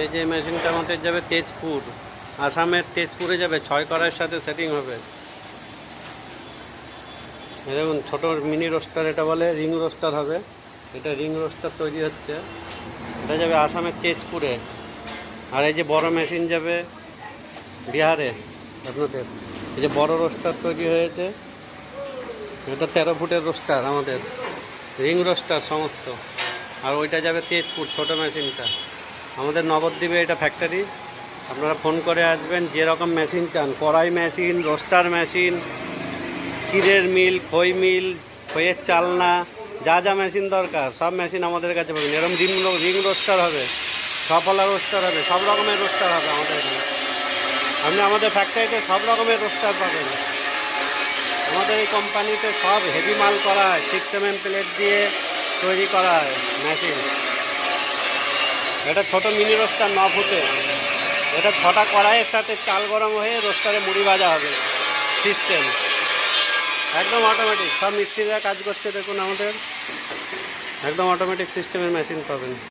এই যে মেশিনটা আমাদের যাবে তেজপুর, আসামের তেজপুরে যাবে, ছয় করার সাথে সেটিং হবে। দেখুন, ছোট মিনি রোস্টার এটা বলে রিং রোস্টার হবে। এটা রিং রোস্টার তৈরি হচ্ছে। এটা যাবে আসামের তেজপুরে। আর এই যে বড় মেশিন যাবে বিহারে, আপনাদের। এই যে বড় রোস্টার তৈরি হয়েছে। এটা তেরো ফুটের রোস্টার আমাদের। রিং রোস্টার সমস্ত। আর ওইটা যাবে তেজপুর, ছোটো মেশিনটা আমাদের নবদ্বীপে এটা ফ্যাক্টরি আপনারা ফোন করে আসবেন যেরকম মেশিন চান, কড়াই মেশিন রোস্টার মেশিন চিড়ের মিল, খই মিল, খইয়ের চালনা, যা যা মেশিন দরকার, সব মেশিন আমাদের কাছে পাবেন। এরকম রিং রিং রোস্টার হবে, সফলা রোস্টার হবে, সব রকমের রোস্টার হবে আমাদের এখানে। আপনি আমাদের ফ্যাক্টরিতে সব রকমের রোস্টার পাবেন। আমাদের এই কোম্পানিতে সব হেভি মাল করা হয় সিক্স প্লেট দিয়ে তৈরি করা হয় মেশিন এটা ছোট মিনি রোস্টার ন ফুটে। এটা ছটা কড়াইয়ের সাথে চাল গরম হয়ে রোস্টারে মুড়ি ভাজা হবে। সিস্টেম। একদম অটোমেটিক সব মিস্ত্রিরা কাজ করছে, দেখুন আমাদের। একদম অটোমেটিক সিস্টেমের মেশিন পাবেন।